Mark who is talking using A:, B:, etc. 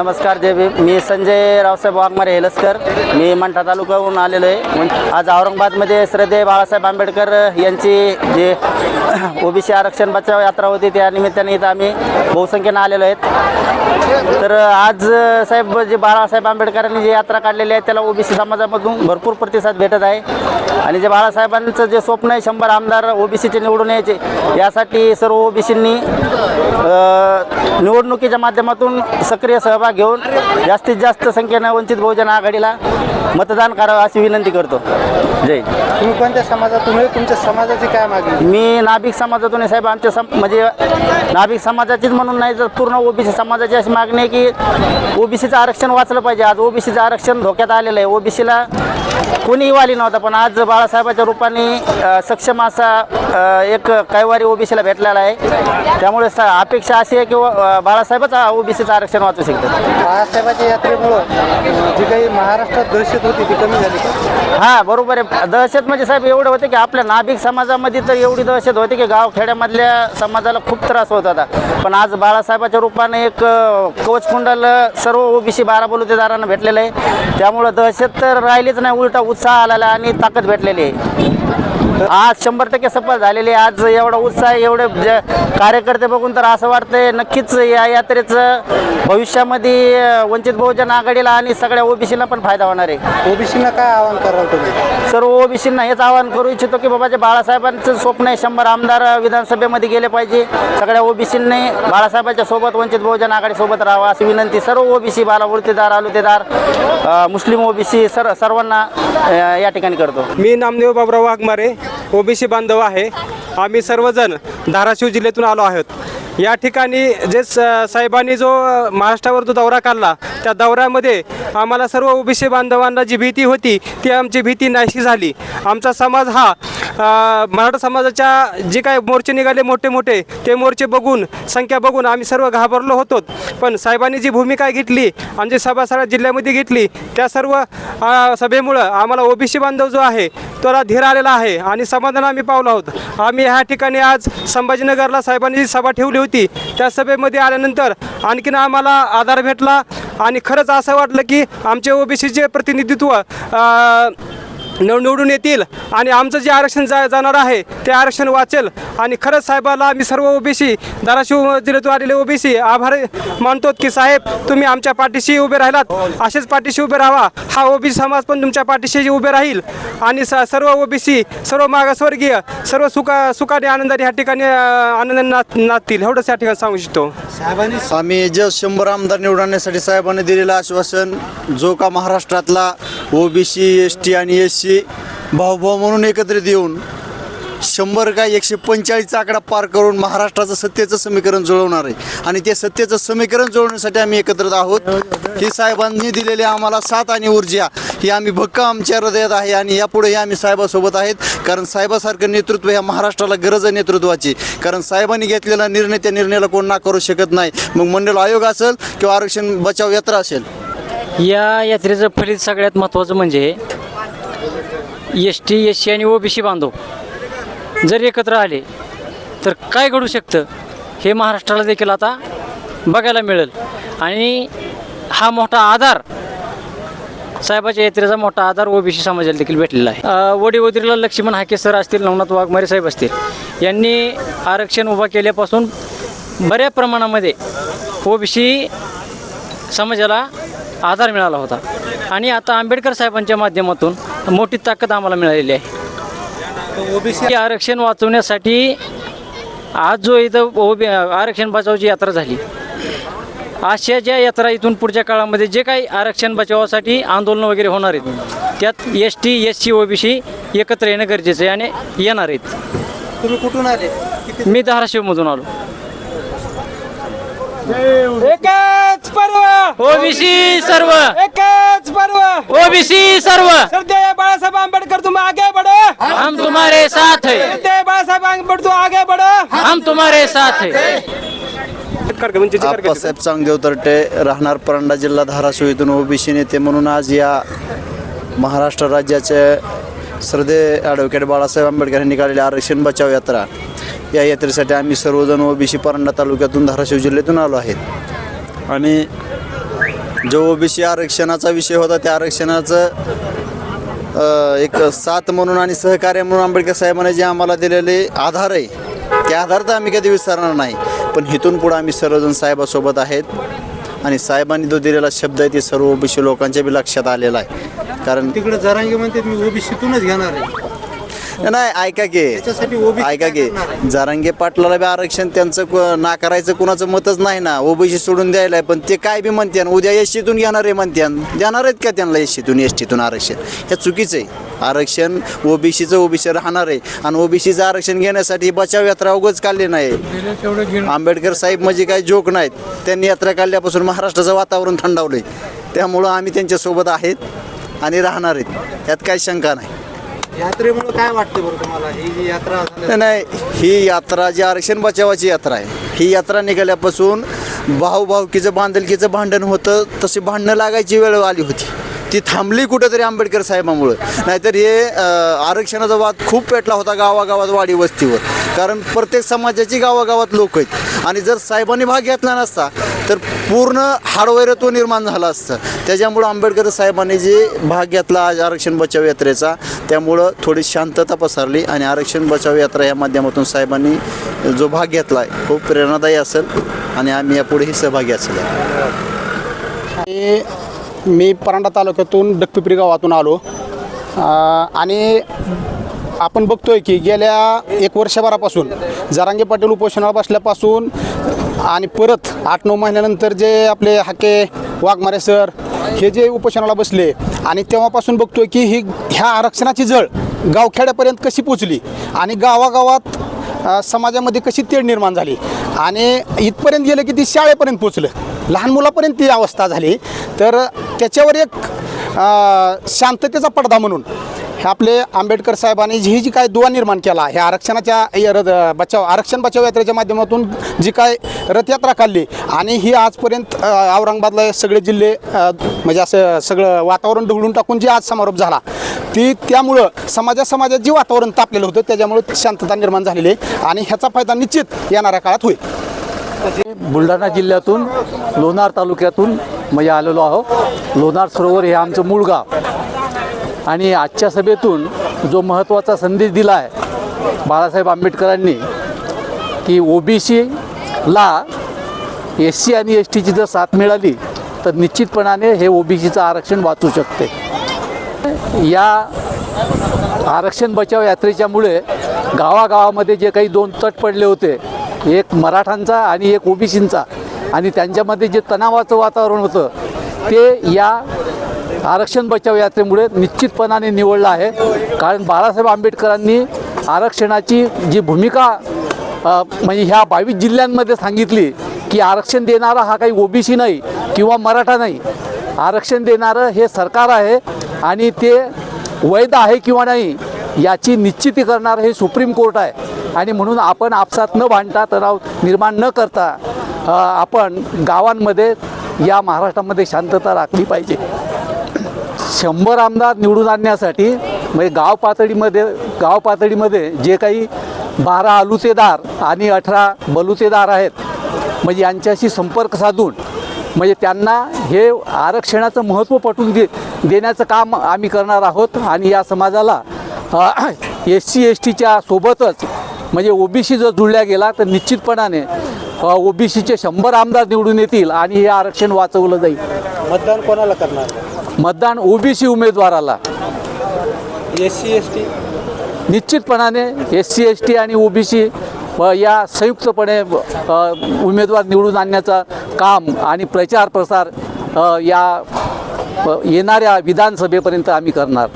A: नमस्कार जय भीम. मी संजय रावसाहेब वाघमारे हेलसकर. मी मंठा तालुक्याहून आलेलो आहे. आज औरंगाबादमध्ये श्रद्धेय बाळासाहेब आंबेडकर यांची जे ओबीसी आरक्षण बचाव यात्रा होती त्या निमित्ताने इथं आम्ही बहुसंख्येनं आलेलो आहेत. तर आज साहेब जे बाळासाहेब आंबेडकरांनी जी यात्रा काढलेली आहे त्याला ओबीसी समाजामधून भरपूर प्रतिसाद भेटत आहे आणि जे बाळासाहेबांचं जे स्वप्न आहे शंभर आमदार ओबीसीचे निवडून यायचे यासाठी सर्व ओबीसींनी निवडणुकीच्या माध्यमातून सक्रिय सहभाग घेऊन जास्तीत जास्त संख्येनं वंचित बहुजन आघाडीला मतदान करावं अशी विनंती करतो जय.
B: तुम्ही कोणत्या समाजातून? तुमच्या समाजाची काय मागणी
A: मी नाभिक समाजातून आहे साहेब आमच्या सम म्हणजे नाभिक समाजाचीच म्हणून नाही तर पूर्ण ओबीसी समाजाची अशी मागणी आहे की ओबीसीचं आरक्षण वाचलं पाहिजे. आज ओबीसीचं आरक्षण धोक्यात आलेलं आहे. ओबीसीला कोणीही वाली नव्हता पण आज बाळासाहेबाच्या रूपाने सक्षम असा एक कैवारी ओबीसीला भेटलेला आहे. त्यामुळे स अपेक्षा अशी आहे की बाळासाहेबच ओबीसीचं आरक्षण वाचू शकतात
B: बाळासाहेबाच्या यात्रेमुळं जी काही महाराष्ट्रात दहशत होती ती कमी झाली
A: हां बरोबर आहे. दहशत म्हणजे साहेब एवढं होते की आपल्या नाभिक समाजामध्ये तर एवढी दहशत होती की गावखेड्यामधल्या समाजाला खूप त्रास होत होता. पण आज बाळासाहेबाच्या रूपाने एक अ, कवचकुंडल सर्व ओबीसी बारा बलुतेदारांना भेटलेलं आहे. त्यामुळं दहशत तर राहिलीच नाही उलटा उत्साह आलेला आणि ताकद भेटलेली आहे. आज शंभर टक्के सफल झालेली आहे. आज एवढा उत्साह एवढे ज कार्यकर्ते बघून तर असं वाटतंय नक्कीच या यात्रेचं भविष्यामध्ये वंचित बहुजन आघाडीला आणि सगळ्या ओबीसीला पण फायदा होणार आहे.
B: ओबीसीना काय आवाहन कराल तुम्ही?
A: सर्व ओबीसींना हेच आवाहन करू इच्छितो की बाबा जे बाळासाहेबांचं स्वप्न आहे शंभर आमदार विधानसभेमध्ये गेले पाहिजे. सगळ्या ओबीसींनी बाळासाहेबांच्या सोबत वंचित बहुजन आघाडी सोबत राहावं अशी विनंती. सर्व ओबीसी बाला वृत्तीदार आलुतेदार मुस्लिम ओबीसी सर सर्वांना या ठिकाणी करतो.
C: मी नामदेव बाबराव वाघमारे ओबीसी बांधव आहे. आम्ही सर्वजण धाराशिव जिल्ह्यातून आलो आहोत. या ठिकाणी जे स साहेबांनी जो महाराष्ट्रावर जो दौरा काढला त्या दौऱ्यामध्ये आम्हाला सर्व ओबीसी बांधवांना जी भीती होती ती आमची भीती नाहीशी झाली. आमचा समाज हा अ, मराठा समाजाच्या जे काय मोर्चे निघाले मोठे मोठे ते मोर्चे बघून संख्या बघून आम्ही सर्व घाबरलो होतो. पण साहेबांनी जी भूमिका घेतली आणि जी सभा जिल्ह्यामध्ये घेतली त्या सर्व अ, सभेमुळं आम्हाला ओबीसी बांधव जो आहे त्याला धीर आलेला आहे आणि समाधान आम्ही पावलो आहोत. आम्ही ह्या ठिकाणी आज संभाजीनगरला साहेबांनी जी सभा ठेवली होती त्या सभेमध्ये आल्यानंतर आणखीन आम्हाला आधार भेटला आणि खरंच असं वाटलं की आमचे ओबीसीचे प्रतिनिधित्व अ, निवडून येतील आणि आमचं जे आरक्षण जा जाणार आहे ते आरक्षण वाचेल. आणि खरंच साहेबाला आम्ही सर्व ओबीसी धाराशिव जिल्ह्यातून आलेले ओबीसी आभार मानतो की साहेब तुम्ही आमच्या पाठीशी उभे राहिलात. असेच पाठीशी उभे राहा. हा ओबीसी समाज पण तुमच्या पाठीशी उभे राहील. आणि स सर्व ओबीसी सर्व मागासवर्गीय सर्व सुखा सुखाने आनंदाने ह्या ठिकाणी आनंदाने नाच नाचतील. एवढंच या ठिकाणी सांगू इच्छितो.
D: आम्ही जे शंभर आमदार निवडण्यासाठी साहेबांनी दिलेलं आश्वासन जो का महाराष्ट्रातला ओबीसी एस टी आणि एस सी भाऊभाऊ म्हणून एकत्रित येऊन शंभर काय एकशे पंचेचाळीसचा आकडा पार करून महाराष्ट्राचं सत्तेचं समीकरण जुळवणार आहे. आणि ते सत्तेचं समीकरण जुळवण्यासाठी आम्ही एकत्रित आहोत. ही साहेबांनी दिलेली आम्हाला साथ आणि ऊर्जा ही आम्ही भक्कम आमच्या हृदयात आहे आणि यापुढेही आम्ही साहेबासोबत आहेत. कारण साहेबासारखं नेतृत्व ह्या महाराष्ट्राला गरज आहे नेतृत्वाची. कारण साहेबांनी घेतलेला निर्णय त्या निर्णयाला कोण ना करू शकत नाही. मग मंडळ आयोग असेल किंवा आरक्षण बचाव यात्रा असेल?
E: या यात्रेचं फलित सगळ्यात महत्त्वाचं म्हणजे एस टी एस सी आणि ओबीसी बांधव जर एकत्र आले तर काय घडू शकतं? हे महाराष्ट्राला देखील आता बघायला मिळेल. आणि हा मोठा आधार साहेबाच्या यात्रेचा मोठा आधार ओबीसी समाजाला देखील भेटलेला आहे. अ, लक्ष्मण हाके सर असतील नवनाथ वाघमारे साहेब असतील यांनी आरक्षण उभा केल्यापासून बऱ्या प्रमाणामध्ये ओबीसी समाजाला आधार मिळाला होता. आणि आता आंबेडकर साहेबांच्या माध्यमातून मोठी ताकद आम्हाला मिळालेली आहे.
B: ओबीसी
E: आरक्षण वाचवण्यासाठी आज जो इथं ओबी आरक्षण बचावची यात्रा झाली. अशा ज्या यात्रा इथून पुढच्या काळामध्ये जे काही आरक्षण बचावासाठी आंदोलनं वगैरे होणार आहेत त्यात S T S C O B C एकत्र येणं गरजेचं आहे आणि येणार आहेत.
B: तुम्ही कुठून आले?
E: मी धाराशिवमधून आलो.
C: एकच पर्व.
E: ओबीसी सर्व.
C: एकच पर्व.
E: ओबीसी सर्व.
C: सरते बाळासाहेब आंबेडकर तुम आगे बढ़ो.
E: हम तुम्हारे साथ है.
C: सरते बाळासाहेब आंबेडकर तू आगे बढ़ो.
E: हम तुम्हारे साथ है.
D: आप्पासाहेब चांगदेव तरटे राहणार परंडा जिल्हा धाराशिव इथून ओबीसी नेते म्हणून आज या महाराष्ट्र राज्याचे श्रद्धे ॲडव्होकेट बाळासाहेब आंबेडकर यांनी काढलेली आरक्षण बचाव यात्रा. या यात्रेसाठी आम्ही सर्वजण ओबीसी परंडा तालुक्यातून धाराशिव जिल्ह्यातून आलो आहेत. आणि जो ओबीसी आरक्षणाचा विषय होता त्या आरक्षणाचं एक साथ म्हणून आणि सहकार्य म्हणून आंबेडकर साहेबांनी जे आम्हाला दिलेले आधार आहे ते आधार तर आम्ही कधी विसरणार नाही. पण इथून पुढं आम्ही सर्वजण साहेबासोबत आहेत आणि साहेबांनी जो दिलेला शब्द आहे ते सर्व ओबीसी लोकांच्या बी लक्षात आलेला आहे. कारण
B: तिकडे जरांगे म्हणते मी ओबीसीतूनच घेणार आहे.
D: नाही ऐका की. ऐका की. जारांगे पाटलाला बी आरक्षण त्यांचं क- नाकारायचं कुणाचं मतच नाही ना. ओबीसी सोडून द्यायला आहे. पण ते काय बी म्हणते उद्या एसटीतून घेणार आहे म्हणते देणार आहेत का त्यांना एसटीतून एस टीतून आरक्षण? हे चुकीचं आहे. आरक्षण ओबीसीचं ओबीसी राहणार आहे. आणि ओबीसीचं आरक्षण घेण्यासाठी बचाव यात्रा उगच काढली नाही. आंबेडकर साहेब म्हणजे काही जोक नाहीत. त्यांनी यात्रा काढल्यापासून महाराष्ट्राचं वातावरण थंडावलंय. त्यामुळं आम्ही त्यांच्यासोबत आहेत आणि राहणार आहेत. यात काही शंका नाही.
B: यात्रेमुळे काय वाटतं बरं तुम्हाला? ही जी यात्रा
D: नाही नाही ही यात्रा जी आरक्षण बचावाची यात्रा आहे. ही यात्रा निघाल्यापासून भाऊ भाऊकीचं बांधलकीचं भांडण होतं. तशी भांडणं लागायची वेळ आली होती. ती थांबली कुठंतरी आंबेडकर साहेबामुळं. नाहीतर हे अं, आरक्षणाचा वाद खूप पेटला होता गावागावात वाडी वस्तीवर. कारण प्रत्येक समाजाची गावागावात लोक आहेत. आणि जर साहेबांनी भाग घेतला नसता तर पूर्ण हाडवैरत्व निर्माण झालं असतं. त्याच्यामुळं आंबेडकर साहेबांनी जे भाग घेतला आज आरक्षण बचाव यात्रेचा त्यामुळं थोडी शांतता पसरली आणि आरक्षण बचाव यात्रा या माध्यमातून साहेबांनी जो भाग घेतला आहे खूप प्रेरणादायी असेल आणि आम्ही यापुढेही सहभागी असेल.
F: आणि मी परांडा तालुक्यातून डकपिपरी गावातून आलो. आणि आपण बघतोय की गेल्या एक वर्षभरापासून जरांगे पाटील उपोषणाला बसल्यापासून आणि परत आठ नऊ महिन्यानंतर जे आपले हाके वाघमारे सर हे जे उपोषणाला बसले आणि तेव्हापासून बघतोय की ही ह्या आरक्षणाची जळ गावखेड्यापर्यंत कशी पोचली आणि गावागावात समाजामध्ये कशी तेढ निर्माण झाली? आणि इथपर्यंत गेलं की ती शाळेपर्यंत पोचलं. लहान मुलापर्यंत ती अवस्था झाली. तर त्याच्यावर एक शांततेचा पडदा म्हणून आपले आंबेडकर साहेबांनी जी ही जी काय दुवा निर्माण केला ह्या आरक्षणाच्या रथ बचाव आरक्षण बचाव यात्रेच्या माध्यमातून जी काय रथयात्रा काढली आणि ही आजपर्यंत औरंगाबादला सगळे जिल्हे म्हणजे असं सगळं वातावरण ढवळून टाकून जे आज समारोप झाला ती त्यामुळं समाजा समाजात जे वातावरण तापलेलं होतं त्याच्यामुळं शांतता निर्माण झालेली आहे आणि ह्याचा फायदा निश्चित येणाऱ्या काळात होईल.
G: बुलढाणा जिल्ह्यातून लोणार तालुक्यातून म्हणजे आलेलो आहो लोणार सरोवर हे आमचं मूळ गाव. आणि आजच्या सभेतून जो महत्त्वाचा संदेश दिला आहे बाळासाहेब आंबेडकरांनी की ओ बी सीला एस सी आणि एस टीची जर साथ मिळाली तर निश्चितपणाने हे ओ बी सीचं आरक्षण वाचू शकते. या आरक्षण बचाव यात्रेच्यामुळे गावागावामध्ये जे काही दोन तट पडले होते एक मराठांचा आणि एक ओबीसींचा आणि त्यांच्यामध्ये जे तणावाचं वातावरण होतं ते या आरक्षण बचाव यात्रेमुळे निश्चितपणाने निवडलं आहे. कारण बाळासाहेब आंबेडकरांनी आरक्षणाची जी भूमिका म्हणजे ह्या बावीस जिल्ह्यांमध्ये सांगितली की आरक्षण देणारा हा काही ओबीसी नाही किंवा मराठा नाही. आरक्षण देणारं हे सरकार आहे आणि ते वैध आहे किंवा नाही याची निश्चिती करणारं हे सुप्रीम कोर्ट आहे. आणि म्हणून आपण आपसात न भांडता तणाव निर्माण न करता आपण गावांमध्ये या महाराष्ट्रामध्ये शांतता राखली पाहिजे. शंभर आमदार निवडून आणण्यासाठी म्हणजे गाव पातळीमध्ये गाव पातळीमध्ये जे काही बारा आलुचेदार आणि अठरा बलुचेदार आहेत म्हणजे यांच्याशी संपर्क साधून म्हणजे त्यांना हे आरक्षणाचं महत्त्व पटवून दे देण्याचं काम आम्ही करणार आहोत आणि या समाजाला एस सी एस टीच्या सोबतच म्हणजे ओबीसी जर जुळल्या गेला तर निश्चितपणाने ओबीसीचे शंभर आमदार निवडून येतील आणि हे आरक्षण वाचवलं जाईल.
B: मतदान कोणाला करणार?
G: मतदान ओबीसी उमेदवाराला.
B: एस सी एस टी
G: निश्चितपणाने एस सी एस टी आणि ओबीसी या संयुक्तपणे उमेदवार निवडून आणण्याचं काम आणि प्रचार प्रसार या येणाऱ्या विधानसभेपर्यंत आम्ही करणार.